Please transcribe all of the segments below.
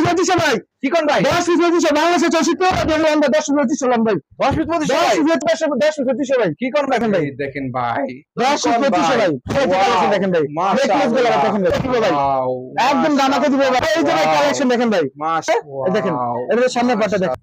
Piece পঁচিশশো ভাই কি কোন ভাই। দশ পিস পঁচিশশো বাংলাদেশে চৌষট্টি আমরা দশ পিস পঁচিশশো ভাই দশ পিস পঁচিশশো দশ পিস দশ পিস পঁচিশশো ভাই কি কোন দেখেন ভাই। দেখেন ভাই। দশ পিস ভাই। ভাই। ভাই। ভাই। একদম দামাকে দিব ভাই। এই যে ভাই কালেকশন দেখেন ভাই। দেখেন এদের সামনে পাটা দেখেন।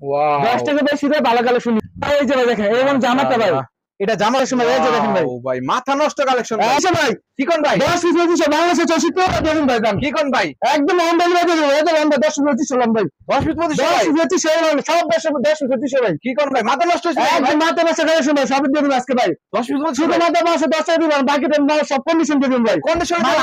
দশ টাকা দেয় ভালো কালেকশন এই যে ভাই দেখেন এরকম জামাটা ভাই। এটা জামার সময় এই যে দেখেন ভাই Wow, ভাই মাথা নষ্ট কালেকশন যে ভাই কি কোন ভাই। দশ পিস পঁচিশশো বাংলাদেশে চৌষট্টি দেখুন ভাই দাম কি কোন ভাই। একদম ডেলিভারি দেবো এই যে আমরা দশ পিস পঁচিশশো লাম ভাই দশ পিস পঁচিশশো দশ ভাই। পিস পঁচিশশো সব দশ দশ পিস পঁচিশশো ভাই কি কোন ভাই মাথা নষ্ট ভাই? একদম মাথা মাসে কালেকশন ভাই সবই দিয়ে দিবেন আজকে ভাই। দশ পিস পঁচিশশো শুধু মাথা মাসে দশ টাকা দিবেন বাকি টাইম সব কন্ডিশন দিবেন ভাই। কন্ডিশন ভাই।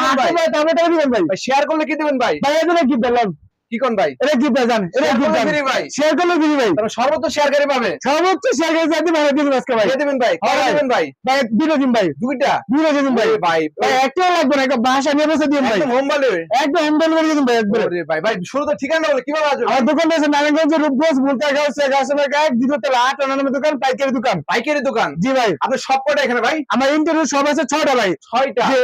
দামে দিবেন ভাই। ভাই শেয়ার করলে কি দিবেন ভাই? ভাই এদের গিফট দিলাম। কি কোন ভাই? এটা গিফট দেন এটা শেয়ার করলে ভাই। শেয়ার করলে দিবি ভাই। তাহলে সর্বোচ্চ শেয়ারকারী পাবে। সর্বোচ্চ শেয়ার যাতে ভাই দিবেন আজকে ভাই। দিবেন ভাই? দিবেন ভাই? ভাই দুটো দিন ভাই। দুইটা? দুটো দিন ভাই। ভাই ভাই একটাও লাগবে না একটা বাসা নিয়ে বসে দিন ভাই। একদম হোম হোম ভাই একবারে। ভাই ভাই শুরু তো ঠিকানা বলে কীভাবে আসবে? আমার দোকান আছে নারায়ণগঞ্জ রূপগঞ্জ মুলতা গাঁও শেখ হাসিনা দ্বিতীয় তলা আট অনানব্বই দোকান পাইকারি দোকান। পাইকারি দোকান? জি ভাই। আপনার সব কটা এখানে ভাই? আমার ইন্টারভিউ সব আছে ভাই।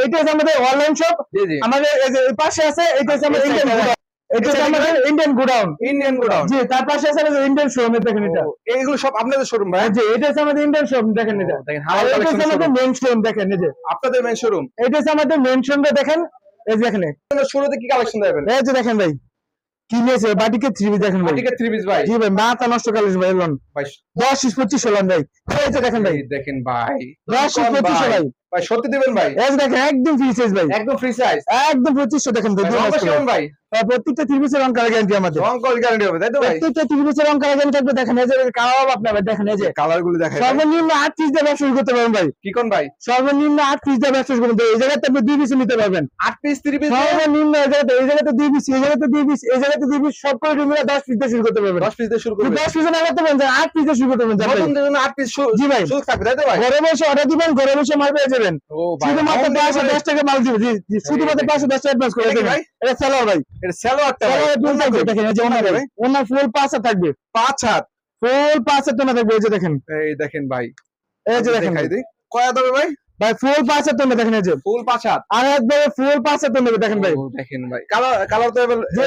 এটা হচ্ছে আমাদের অনলাইন শপ জি জি। আমাদের এই যে পাশে আছে এটা আমাদের এটা হচ্ছে আমাদের ইন্ডিয়ান গোডাউন ইন্ডিয়ান গোডাউন জি তার পাশে আছে আমাদের ইন্ডিয়ান শোরুম দেখেন এটা। এইগুলো সব আপনাদের শোরুম ভাই? জি এটা হচ্ছে আমাদের ইন্ডিয়ান শোরুম দেখেন এটা। দেখেন এটা হচ্ছে আমাদের মেন শোরুম দেখেন এই যে। আপনাদের মেন শোরুম এটা হচ্ছে আমাদের মেন শোরুমটা দেখেন। এই যে এখানে। শুরুতে কি কালেকশন দেবেন? এই যে দেখেন ভাই কি নিয়েছে? বাটিকে থ্রি দেখেন ভাই। মাটিকে থ্রি পিস ভাই। জি ভাই মাথা নষ্ট কালেজ ভাই ভাই দশ পঁচিশ হলাম ভাই। এই দেখেন ভাই। দেখেন ভাই। দশ পঁচিশ ভাই? ভাই সত্যি দিবেন ভাই? এই দেখেন একদম ফ্রি সাইজ ভাই। একদম ফ্রি সাইজ একদম পঁচিশশো দেখেন ভাই প্রত্যেকটা ত্রিভুজের রং কালার গ্যারান্টি আমাদের। রং কল গ্যারান্টি হবে তাই তো ভাই? প্রত্যেকটা ত্রিভুজের রং কালার গ্যারান্টি থাকবে দেখেন এই যে কালার আপনার দেখেন এই যে। কালারগুলো দেখাই সর্বনিম্ন আট পিস দিয়ে ব্যবসা শুরু করতে পারবেন ভাই। কি কোন ভাই? সর্বনিম্ন আট পিস দিয়ে ব্যবসা শুরু করতে এই জায়গাতে আপনি দুই পিস নিতে পারবেন। আট পিস থ্রি পিস সর্বনিম্ন এই জায়গাতে এই জায়গাতে দুই পিস এই জায়গাতে দুই পিস এই জায়গাতে দুই পিস সব করে মিলে দশ পিস দিয়ে শুরু করতে পারবেন। দশ পিস দিয়ে শুরু যদি করবে দশ পিস না করতে পারেন তাহলে আট পিস দিয়ে শুরু জি ভাই। সুযোগ থাকবে তাই তো ভাই? ঘরে বসে অর্ডার দিবেন ঘরে বসে মাল পেয়ে যাবেন। শুধুমাত্র পাঁচশো দশ টাকা মাল দিবে জি জি শুধুমাত্র পাঁচশো দশ টাকা অ্যাডভান্স করে দেবেন। এটা সেলার ভাই। এটা সালোয়ারটা ভাই। সেলারের দুল থাকবে দেখেন এই যে ওনার ওনার ফুল পাঁচটা থাকবে। পাঁচ হাত? ফুল পাঁচের তোনা থাকবে এই যে দেখেন। এই দেখেন ভাই। এই যে দেখেন। দেখাই কয়া দেবে ভাই? ভাই ফুল পাঁচের তোনা দেখেন এই যে। ফুল পাঁচ হাত। আর একবারে ফুল পাঁচের তোনা দেখেন ভাই। দেখেন ভাই। কালার কালার তো যে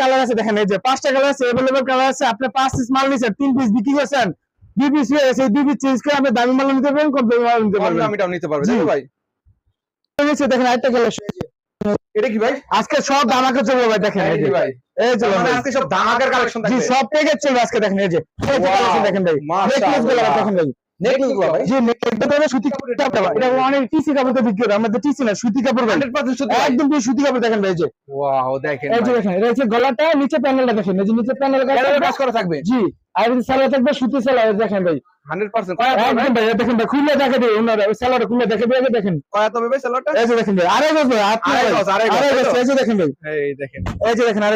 কালার আছে দেখেন এই যে পাঁচটা কালার আছে এভেলেবল কালার আছে আপনি পাঁচ পিস মাল নিছেন তিন পিস বিক্রি করছেন দুই পিস সেই দুই পিস চেঞ্জ করে আপনি দামি মাল নিতে পারবেন কম দামি মাল নিতে পারবেন। দামিটাও নিতে পারবে জি। তো ভাই? দেখেন আরেকটা কালার এটা কি ভাই? আজকে সব দামাকে চলবে ভাই দেখেন এই যে। ভাই। এই যে মানে আজকে সব ধামাকার কালেকশন জি থাকবে। সব প্যাকেজ চলবে আজকে দেখেন এই যে। এই collection দেখেন ভাই। নেকলেসগুলো দেখেন ভাই। নেকলেসগুলো ভাই জি নেকলেসগুলো সুতি কাপড় এটা অনেক টিসি কাপড় তো বিক্রি করে আমাদের টিসি না সুতি কাপড় ভাই 100% শুধু ভাই একদম পুরো সুতি কাপড় দেখেন ভাই এই যে। ওয়াও দেখেন এই যে ভাই। দেখেন এটা হচ্ছে গলাটা নিচে প্যানেলটা দেখেন নিচে প্যানেল কাজ করা থাকবে। জি আর সালোয়ার থাকবে সুতি সালোয়ার দেখেন ভাই। 100% ভাই একদম ভাই এই দেখেন ভাই খুলে দেখে দিই ওনারা সালোয়ার খুলে দেখে দিয়ে দেখেন। দেখেন ভাই দেখেন ভাই। এই দেখেন। এই যে দেখেন আর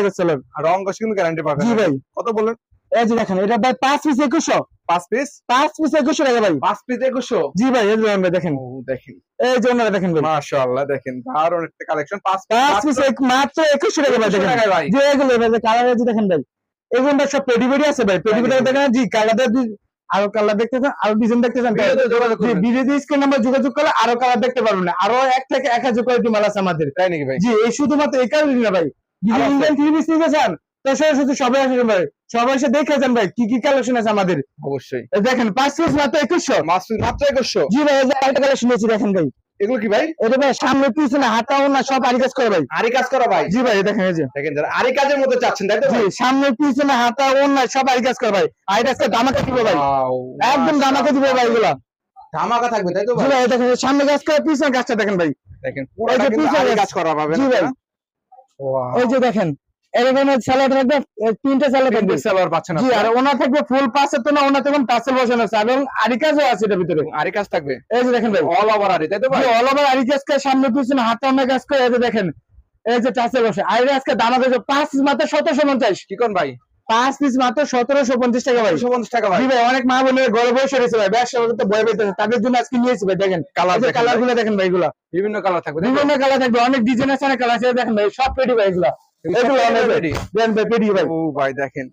রং কস কিন্তু গ্যারান্টি পাবেন। জি ভাই। কত বললেন? এই যে দেখেন এটা ভাই পাঁচ পিস একুশশো। পাঁচ পিস? পাঁচ পিস একুশশো টাকা ভাই। পাঁচ পিস একুশশো? জি ভাই এই ভাই দেখেন। দেখেন। এই যে ওনারা দেখেন ভাই। মাশাআল্লাহ দেখেন দারুণ একটা কালেকশন পাঁচ পাঁচ পিস মাত্র একুশশো টাকা ভাই দেখেন। ভাই। যে এগুলো ভাই কালার আছে দেখেন ভাই। এগুলো সব আছে ভাই। দেখেন জি কালার আরও কালার দেখতে চান আরও ডিজাইন দেখতে চান। স্ক্রিন নাম্বার যোগাযোগ করলে আরও কালার দেখতে পারবেন। না আরও এক থেকে এক হাজার কোয়ালিটি মাল আছে আমাদের। তাই নাকি ভাই? জি এই শুধুমাত্র এই কারণে না ভাই। আরও আছে। ইন্ডিয়ান নিতে চান তো সরাসরি সবাই আসবেন ভাই। সবাই এসে দেখে যান ভাই কি কি কালেকশন আছে আমাদের। অবশ্যই। দেখেন পাঁচ পিস মাত্র একুশশো। মাত্র একুশশো? জি ভাই এই যে আরেকটা কালেকশন নিয়েছি দেখেন ভাই। এগুলো কি ভাই? এটা ভাই সামনে পিছনে হাতাও না সব আরি কাজ করে ভাই। আরি কাজ করা ভাই? জি ভাই দেখেন এই যে। দেখেন যারা আরি কাজের মধ্যে চাচ্ছেন তাই তো জি ভাই সামনে পিছনে হাতা অন্য সব আরি কাজ করে ভাই। আর আজকে দামাকে দিব ভাই। একদম দামাকে দিব ভাই এগুলা। ধামাকা থাকবে তাই তো জি ভাই ভাই? দেখেন সামনে কাজ করে পিছনে কাজটা দেখেন ভাই। দেখেন আছে। কাজ। করা পাবেন জি ভাই। এই যে দেখেন এরকম স্যালাড থাকবে তিনটে স্যালাড থাকবে তিনটে পাচ্ছেন জি আর ওনা থাকবে ফুল পাঁচের তো না ওনা টাসেল বসানো আছে। এবং আরি কাজও আছে এটার ভিতরে। আরি কাজ থাকবে? এই যে দেখেন ভাই। অল ওভার আরি তাই তো ভাই? অল ওভার আরি কাজ করে সামনে পিছনে হাতে অন্য কাজ করে এই যে দেখেন। এই যে টাসেল বসে আর আজকে দাম আছে পাঁচ মাত্র সতেরোশো পঞ্চাশ। কি কোন ভাই? পাঁচ পিস মাত্র সতেরোশো পঞ্চাশ টাকা ভাই। পঞ্চাশ টাকা ভাই। ভাই অনেক মা বোনের ঘরে বসে রয়েছে ভাই। ব্যবসা করতে ভয় পেতেছে তাদের জন্য আজকে নিয়েছি ভাই দেখেন। দেখেন কালারগুলো দেখেন ভাই এগুলা। বিভিন্ন কালার থাকবে বিভিন্ন কালার থাকবে অনেক ডিজাইন আছে অনেক কালার আছে দেখেন ভাই সব পেটি ভাই এগুলা। এগুলো সব এগুলো পেটি অনেক পেটি। দেন ভাই পেটি ভাই। ও ভাই দেখেন।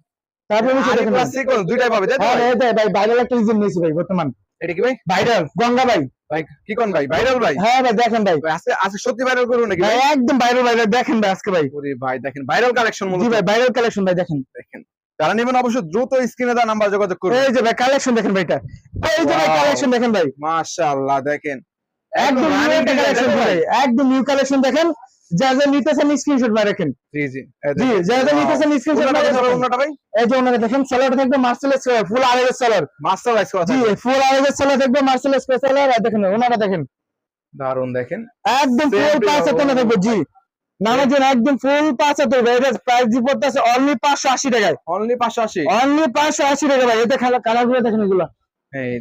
তারপরে নিচে দেখেন ভাই। দুইটাই পাবে তাই তো? হ্যাঁ ভাই? ভাই ভাইরাল একটা ডিজাইন নিয়েছি ভাই বর্তমান। এটা কি ভাই? ভাইরাল গঙ্গা ভাই। ভাই কি কোন ভাই? ভাইরাল ভাই? হ্যাঁ ভাই দেখেন ভাই। ভাই, আজকে আজকে সত্যি ভাইরাল করুন নাকি ভাই ভাই? একদম বাইরে বাইরে দেখেন ভাই আজকে ভাই। ওরে ভাই দেখেন ভাইরাল কালেকশন জি ভাই ভাইরাল কালেকশন ভাই দেখেন। দেখেন যারা নেবেন অবশ্যই দ্রুত স্ক্রিনে দেওয়া নাম্বার যোগাযোগ করুন। এই যে ভাই কালেকশন দেখেন ভাই এটা। এই যে ভাই কালেকশন দেখেন ভাই। মাশাআল্লাহ দেখেন। একদম নিউ কালেকশন ভাই একদম নিউ কালেকশন দেখেন। যা যা নিতেছেন স্ক্রিনশট মার রাখেন। জি জি। জি যা যা নিতেছেন স্ক্রিনশট ওনাটা রাখেন। ওনাটা ভাই? এই যে ওনারা দেখেন সালোয়ার থাকবে মার্সেলেস ফুল আড়াইয়ের সালোয়ার মাস্টার রাইস জি ফুল আড়াইয়ের সালোয়ার থাকবে মার্সেলেস সালোয়ার আর দেখেন ওনারা দেখেন। দারুণ দেখেন। একদম ফুল পাঁচ. হাতে থাকবে জি। নামার জন্য একদম ফুল পাঁচ হাতে হবে। এটা প্রাইস জি পড়তেছে অনলি পাঁচশো আশি টাকায়। অনলি পাঁচশো আশি। অনলি পাঁচশো আশি টাকা ভাই। এতে কালারগুলো দেখেন এগুলো। এই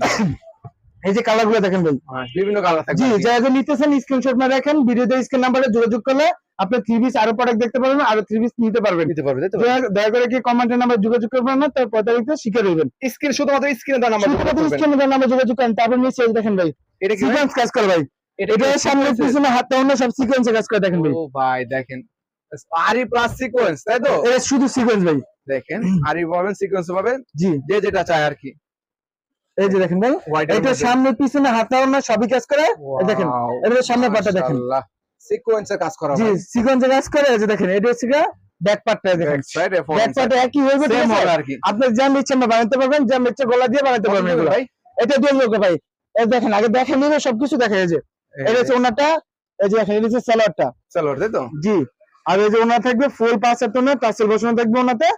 এই যে কালারগুলো দেখেন ভাই হ্যাঁ, বিভিন্ন কালার থাকবে জি আর কি। যা যা নিতেছেন স্ক্রিনশট মারে রাখেন ভিডিওতে স্ক্রিন নাম্বারে যোগাযোগ করলে আপনি থ্রি পিস আরও প্রোডাক্ট দেখতে পারবেন আরও থ্রি পিস নিতে পারবেন। নিতে পারবে দয়া- করে কি কমেন্টের নাম্বার যোগাযোগ করবেন না তার প্রতারিত স্ক্রিন শুধুমাত্র স্ক্রিনে দেওয়া নাম্বার যোগাযোগ নাম্বার করেন তারপর নিচে দেখেন ভাই। এটা কি সিকোয়েন্স কাজ করে ভাই। এটা সামনে sequence? পিছনে হাতে অন্য সব সিকোয়েন্সে কাজ করে দেখেন ভাই। ও ভাই দেখেন। আরি প্লাস সিকোয়েন্স তাই তো? এটা শুধু সিকোয়েন্স ভাই। দেখেন আরি সিকোয়েন্স পাবেন। জি। যে যেটা চায় আর কি। এই যে দেখেন ভাই এটা সামনে পিছনে হাতে সবই কাজ করে। দেখেন এটা সামনে পাটা দেখেন। সিকোয়েন্সের কাজ করা জি সিকোয়েন্সে কাজ করে এই যে দেখেন এটা হচ্ছে ব্যাক পার্টটা দেখেন। একই আপনি ইচ্ছা না বানাতে পারবেন যা ইচ্ছা গলা দিয়ে বানাতে পারবেন এগুলো। ভাই? এটা দিয়ে লোক ভাই এই দেখেন আগে দেখেন নিবে সবকিছু দেখা যে। এটা হচ্ছে ওনাটা এই যে দেখেন এটা হচ্ছে সালোয়ারটা চলো তাই তো? জি। আর এই যে ওনার থাকবে ফুল পাঁচের টোনে টাসেল বসানো থাকবে ওনাতে।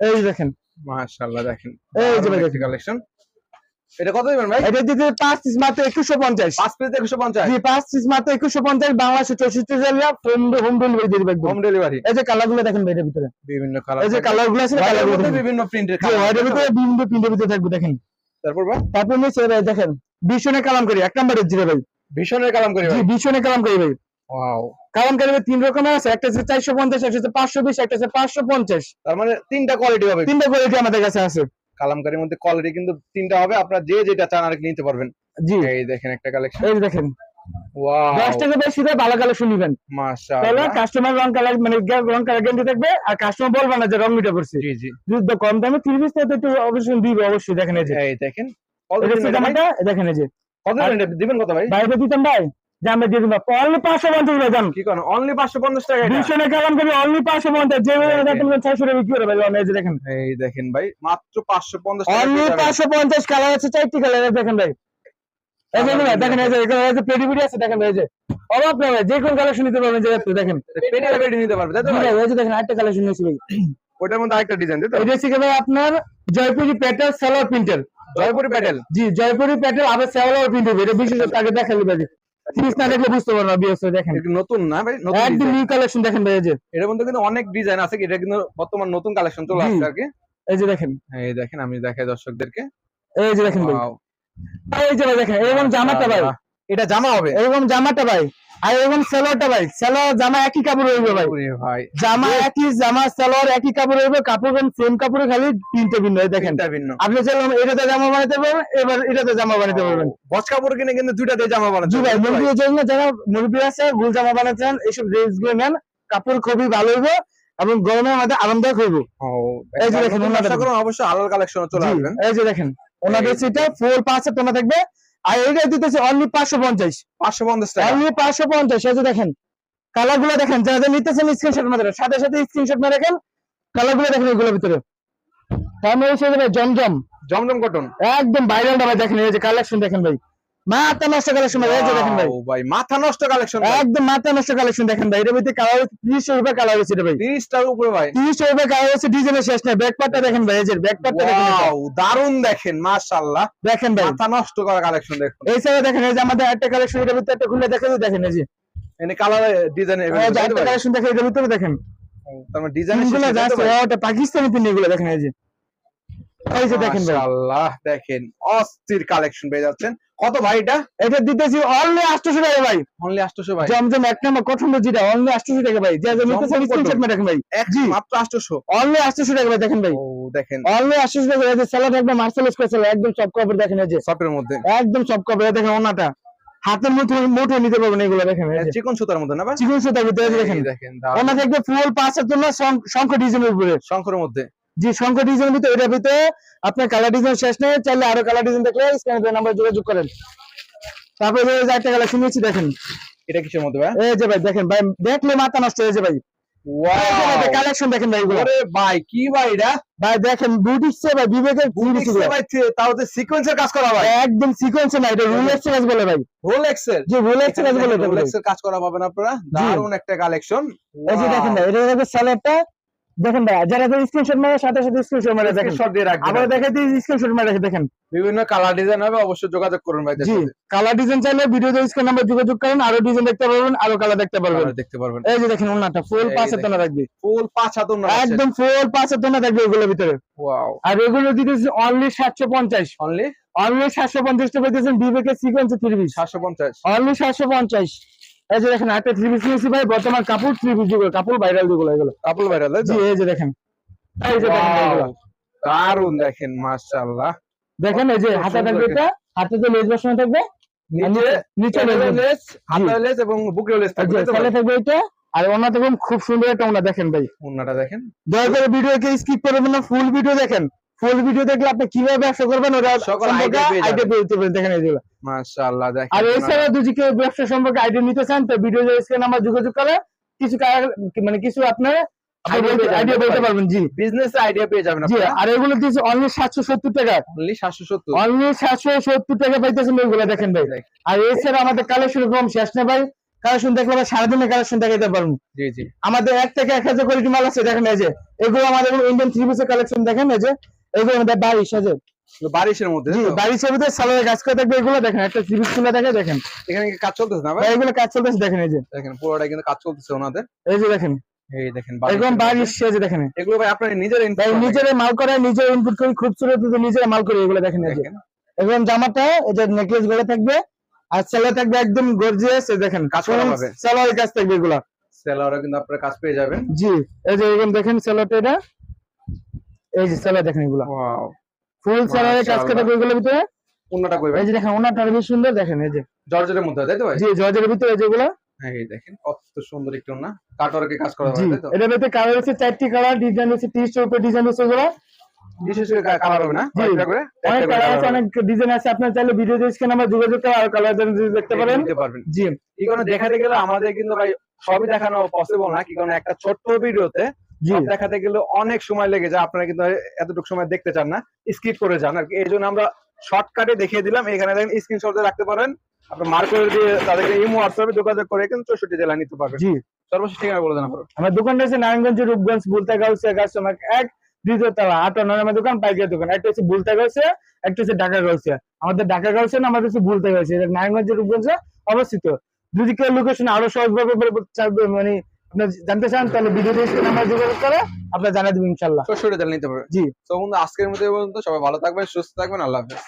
এই দেখেন। মাশাআল্লাহ দেখেন। এই যে। কালেকশন এটা কত দিবেন ভাই? এটা দিতে পিস মাত্র পিস জি পিস মাত্র বাংলাদেশে জেলা হোম হোম ডেলিভারি দিয়ে দিবে হোম ডেলিভারি এই যে কালারগুলো দেখেন ভাই এটার ভিতরে। বিভিন্ন কালার এই যে আছে বিভিন্ন প্রিন্টের ভিতরে বিভিন্ন প্রিন্টের ভিতরে থাকবে দেখেন। তারপর ভাই? তারপর নিচে ভাই দেখেন ভীষণে কালাম করি এক নম্বরের জিরে ভাই। ভীষণের কালাম করি ভাই কালাম করি ভাই। ওয়াও কালাম করি তিন রকমের আছে একটা হচ্ছে চারশো পঞ্চাশ একটা হচ্ছে পাঁচশো বিশ একটা হচ্ছে পাঁচশো পঞ্চাশ। তার মানে তিনটা কোয়ালিটি হবে। তিনটা কোয়ালিটি আমাদের কাছে আছে। কালামকারীর মধ্যে কোয়ালিটি কিন্তু তিনটা হবে। আপনারা যে যেটা চান আর কি নিতে পারবেন। জি। এই দেখেন একটা কালেকশন এই দেখেন। ভালো কালেকশন নিবেন। তাহলে কাস্টমার রং কালার মানে রং কালার গ্যারান্টি থাকবে আর কাস্টমার বলবে না যে রং মিটা করছে জি জি। কম দামে থ্রি পিস একটু অবশ্যই দিবে অবশ্যই দেখেন এই যে। এই দেখেন। ভাই? দেখেন এই যে। কত দিবেন কত ভাই? বাইরে দিতাম ভাই। যে দিয়ে দিব। অনলি ভাই কি কোন? অনলি 550 টাকা এটা? ভীষণে কালাম করি অনলি পাঁচশো পঞ্চাশ। যে Okay. ছয়শো টাকা বিক্রি করে ভাই এই দেখেন। এই দেখেন ভাই মাত্র 550 টাকা অনলি পেয়ে যাবেন। পাঁচশো পঞ্চাশ কালার আছে চারটি কালার দেখেন ভাই। এই দেখেন ভাই, দেখেন এই যে এই যে পেডি পেডি আছে দেখেন এই যে। অভাব নেই ভাই যে কোন কালেকশন নিতে পারবেন যে একটু দেখেন। পেটে নিতে পারবে তাই তো ভাই? ভাই, এই যে দেখেন কালেকশন ভাই। ওটার মধ্যে আরেকটা ডিজাইন তাই তো? এটা হচ্ছে ভাই আপনার জয়পুরি প্যাটেল সালোয়ার প্রিন্টের জয়পুরি প্যাটেল জি জয়পুরি প্যাটেল আবার সালোয়ার প্রিন্টের এটা বিশেষ আগে দেখালি ভাই সিরিজ না দেখলে বুঝতে পারব না বিএস দেখেন। নতুন না ভাই? নতুন একদম নিউ কালেকশন দেখেন ভাই এই যে। এর মধ্যে কিন্তু অনেক ডিজাইন আছে এটা কিন্তু বর্তমান নতুন কালেকশন চলে আসছে আর কি। এই যে দেখেন। এই দেখেন আমি দেখাই দর্শকদেরকে। এই যে দেখেন ভাই। এই যে ভাই দেখেন এরকম জামাটা ভাই। এটা জামা হবে। এরকম জামাটা ভাই। আর এরকম সালোয়ারটা ভাই। সালোয়ার জামা একই কাপড় হইবে ভাই। ভাই। জামা একই জামা সালোয়ার একই কাপড় হইবে কাপড় সেম কাপড়ে খালি তিনটে ভিন্ন। দেখেন। তিনটা ভিন্ন। আপনি চাইলে এটাতে জামা বানাতে পারবেন এবার এটাতে জামা বানাতে পারবেন। গজ কাপড় কিনে কিন্তু দুইটা দিয়ে জামা বানাচ্ছে জি ভাই মুরগির জন্য যারা মুরগি আছে গুল জামা বানাচ্ছেন এইসব ড্রেসগুলো নেন। কাপড় খুবই ভালো হইবে এবং গরমের মধ্যে আরামদায়ক হইবে। এই যে দেখেন, অবশ্যই আলাল কালেকশন চলে আসবেন। এই যে দেখেন ওনাদের সেটা ফোর পাঁচের টোনা থাকবে। আর এটা দিতেছে অনলি পাঁচশো পঞ্চাশ। পাঁচশো পঞ্চাশ টাকা। অনলি পাঁচশো পঞ্চাশ এই যে দেখেন কালারগুলো দেখেন যারা যা নিতেছেন স্ক্রিনশট মারে সাথে সাথে স্ক্রিনশট মারে রাখেন কালারগুলো দেখেন এগুলোর ভিতরে। তার মধ্যে ভাই জমজম। জমজম কটন একদম বাইরে ভাই দেখেন এই যে কালেকশন দেখেন ভাই। মাথা নষ্ট কালেকশন ভাই দেখেন ভাই। Wow, ভাই মাথা নষ্ট কালেকশন একদম মাথা নষ্ট কালেকশন দেখেন ভাই এটার ভিতরে কালার তিরিশশো রুপিয়া কালার এটা ভাই। তিরিশটার উপরে ভাই। তিরিশশো রুপিয়া কালার ডিজাইনের শেষ নাই দেখেন ভাই দেখেন। দারুণ দেখেন মাশাআল্লাহ। দেখেন ভাই। মাথা নষ্ট করা কালেকশন দেখুন। এই সাইডে দেখেন এই যে আমাদের একটা কালেকশন এটার ভিতরে একটা খুলে দেখেন দেখেন এই যে। এনে কালার ডিজাইন যে একটা কালেকশন দেখেন এটার ভিতরে দেখেন। তার মানে ডিজাইন ওটা পাকিস্তানি পিন এগুলো দেখেন এই যে। এই যে দেখেন ভাই। মাশাআল্লাহ দেখেন অস্থির কালেকশন পেয়ে যাচ্ছেন। কত ভাই এটা? এটা দিতেছি অনলি আটশোশো টাকা ভাই। অনলি 800 ভাই। জমজম এক নম্বর কঠোর যেটা অনলি আটশোশো টাকা ভাই। যা যা নিতেছেন জমজম স্ক্রিনশট। মেরে রাখেন ভাই। এক জি। মাত্র 800 অনলি আটশোশো টাকা ভাই দেখেন ভাই। ও দেখেন। অনলি আটশোশো টাকা এই যে একদম মার্শাল স্পেশাল একদম সব কভার দেখেন এই যে। সফটের মধ্যে। একদম সব কভার দেখেন ওনাটা। হাতের মুঠো মুঠো নিতে পারবেন এগুলো দেখেন এই চিকন সুতার মধ্যে না ভাই? চিকন সুতা ভিতরে দেখেন। দেখেন ওনা দেখবে ফুল পাঁচের জন্য শঙ্খ- ডিজাইনের উপরে। শঙ্করের মধ্যে। জি শঙ্খ ডিজাইন ভিতরে এটার ভিতরে আপনার কালার ডিজাইন শেষ নেই চাইলে আরও কালার ডিজাইন দেখলে স্ক্যানের নাম্বার যোগাযোগ করেন। তারপরে একটা কালেকশন নিয়েছি দেখেন। এটা কিসের মধ্যে ভাই? এই যে ভাই দেখেন ভাই দেখলে মাথা নষ্ট হয়ে যায় ভাই। কালেকশন দেখেন ভাই এগুলো। ভাই কি ভাই এটা? ভাই দেখেন বুটিক্সে ভাই বিবেকের বুটিক্স ভাই। তাও তো সিকোয়েন্সের কাজ করা ভাই। একদম সিকোয়েন্সে না এটা রুলেক্স কাজ বলে ভাই। রোলেক্সের যে রুলেক্স কাজ বলে এটা। রোলেক্সের কাজ করা পাবেন আপনারা। দারুণ একটা কালেকশন এই যে দেখেন ভাই এটা দেখেন স্যালাডটা দেখেন ভাই যারা স্ক্রিনশট মারে সাথে সাথে স্ক্রিনশট মারে দেখেন। স্ক্রিনশট দিয়ে রাখবেন আবার দেখে দিই স্ক্রিনশট মারে দেখেন বিভিন্ন কালার ডিজাইন হবে অবশ্যই যোগাযোগ করুন ভাই জি কালার ডিজাইন চাইলে ভিডিওতে স্ক্রিন নাম্বার যোগাযোগ করেন আরও ডিজাইন দেখতে পারবেন আরও কালার দেখতে পারবেন। দেখতে পারবেন। এই যে দেখেন ওনাটা ফুল পাঁচ। হাতে রাখবে। ফুল পাঁচ হাত আছে একদম ফুল পাঁচ হাতে থাকবে এগুলোর ভিতরে। ওয়াও আর এগুলো দিতেছে অনলি সাতশো পঞ্চাশ। অনলি অনলি সাতশো পঞ্চাশ টাকা দিতেছেন বিবেকের সিকোয়েন্স থ্রি পিস 750 অনলি সাতশো পঞ্চাশ। এই যে দেখেন থ্রি পিস নিয়েছি ভাই বর্তমান কাপড় থ্রি পিস যেগুলো কাপড় ভাইরাল যেগুলো এগুলো। কাপল ভাইরাল জি এই যে দেখেন। এই যে দেখেন এগুলো। দারুণ দেখেন মাশাআল্লাহ। দেখেন এই যে হাতে থাকবে এটা হাতে যে লেজ বসানো থাকবে নিচে লেস হাতে লেস এবং বুকে লেস থাকবে তাই তো ভাই? সালে থাকবে এটা আর ওনা দেখুন খুব সুন্দর একটা ওনা দেখেন ভাই। ওন্নাটা দেখেন। দয়া করে ভিডিওকে স্কিপ করবেন না ফুল ভিডিও দেখেন। ফুল ভিডিও দেখলে আপনি কীভাবে ব্যবসা করবেন ওরা সকল পেয়ে আইডিয়া পেতে পারেন দেখেন এইগুলো মাশাআল্লাহ দেখেন আর এছাড়া যদি কেউ ব্যবসা সম্পর্কে আইডিয়া নিতে চান তো ভিডিও স্ক্রিন নাম্বার যোগাযোগ করে কিছু মানে কিছু আপনার পেয়ে যাবেন, আইডিয়া বলতে পারবেন জি। বিজনেস আইডিয়া পেয়ে যাবেন জি আর এগুলো অনলি সাতশো সত্তর টাকা। অনলি 770 অনলি সাতশো সত্তর টাকা পাইতেছেন ওইগুলো দেখেন ভাই। আর এছাড়া আমাদের কালেকশন কম শেষ না ভাই। কালেকশন দেখলে সারাদিনে কালেকশন দেখাতে পারব জি জি। আমাদের এক থেকে এক হাজার কোয়ালিটি মাল আছে দেখেন এই যে। এগুলো আমাদের ইন্ডিয়ান থ্রি পিসের কালেকশন দেখেন এই যে। এগুলো আমাদের বাইশ আছে বারিশের মধ্যে জি তাই তো? বাইশ ছবিতে সালোয়ার কাজ করে থাকবে এগুলো দেখেন একটা থ্রি খুলে দেখে দেখেন। এখানে কাজ চলতেছে না ভাই? ভাই এগুলো কাজ চলতেছে দেখেন এই যে। দেখেন পুরোটা কিন্তু কাজ চলতেছে ওনাদের। এই যে দেখেন। এই দেখেন এরকম বারিশের বাইশ মধ্যে। দেখেন। এগুলো ভাই আপনার নিজের ভাই মাল করে নিজে ইনপুট করি খুবসুরত নিজেরা মাল করি এগুলো দেখেন এই যে। এরকম জামাটা এটা নেকলেসগুলো থাকবে আর সেলে থাকবে একদম গর্জিয়াস দেখেন। কাজ করা হবে। সেলারের কাজ থাকবে এগুলা। সেলারও কিন্তু আপনারা কাজ পেয়ে যাবেন। জি এই যে এরকম দেখেন সেলারটা এটা। এই যে সেলার দেখেন এগুলা। ফুল সেলারের কাজ মাশাআল্লাহ। ভিতরে? ওন্নাটা কই ভাই? এই যে দেখেন ওনাটা বেশ সুন্দর দেখেন এই যে। জর্জেটের মধ্যে তাই তো ভাই? জি ভিতরে যেগুলো হ্যাঁ এই দেখেন কত সুন্দর একটু ওন্না। কাটওয়ার্কে কাজ করা হয় তাই তো? এটার ভিতরে কালার চারটি কালার ডিজাইন উপরে ডিজাইন হচ্ছে এগুলো। বিশেষ করে কালার হবে না? করে? অনেক কালার আছে অনেক ডিজাইন আছে আপনার চাইলে ভিডিও স্ক্রিন আমার যোগাযোগ করে আর কালার দেখতে পারেন। জি। কি কারণে দেখাতে গেলে আমাদের কিন্তু ভাই সবই দেখানো পসিবল না কি কারণে একটা ছোট্ট ভিডিওতে দেখাতে গেলে অনেক সময় লেগে যায়। আপনারা কিন্তু এতটুকু সময় দেখতে চান না। স্কিপ করে যান। আর এই জন্য আমরা শর্টকাটে দেখিয়ে দিলাম। এখানে দেখেন স্ক্রিনশটে রাখতে পারেন। আপনি মার্ক করে দিয়ে তাদেরকে ইমো হোয়াটসঅ্যাপে যোগাযোগ করে কিন্তু চৌষট্টি জেলা নিতে পারবেন। জি। সর্বশেষ ঠিকানা বলে দেন আমার দোকানটা হচ্ছে নারায়ণগঞ্জ রূপগঞ্জ বুলতা গাউসিয়া গাছমাক এক দ্বিতীয় তলা আটান্ন আমার দোকান পাইকারি দোকান। একটা হচ্ছে বুলতা গাউসিয়া একটা হচ্ছে ঢাকা গাউসিয়া আমাদের ঢাকা গাউসিয়া না আমাদের হচ্ছে বুলতা গাউসিয়া এটা নারায়ণগঞ্জ রূপগঞ্জে অবস্থিত। যদি কেউ লোকেশন আরও সহজভাবে মানে আপনার জানতে চান তাহলে ভিডিও স্ক্রিনে আমার যোগাযোগ করে আপনার জানাই দেবো ইনশাল্লাহ। নিতে পারবেন। জি। তো বন্ধু আজকের মধ্যে পর্যন্ত। সবাই ভালো থাকবেন সুস্থ থাকবেন আল্লাহ হাফেজ।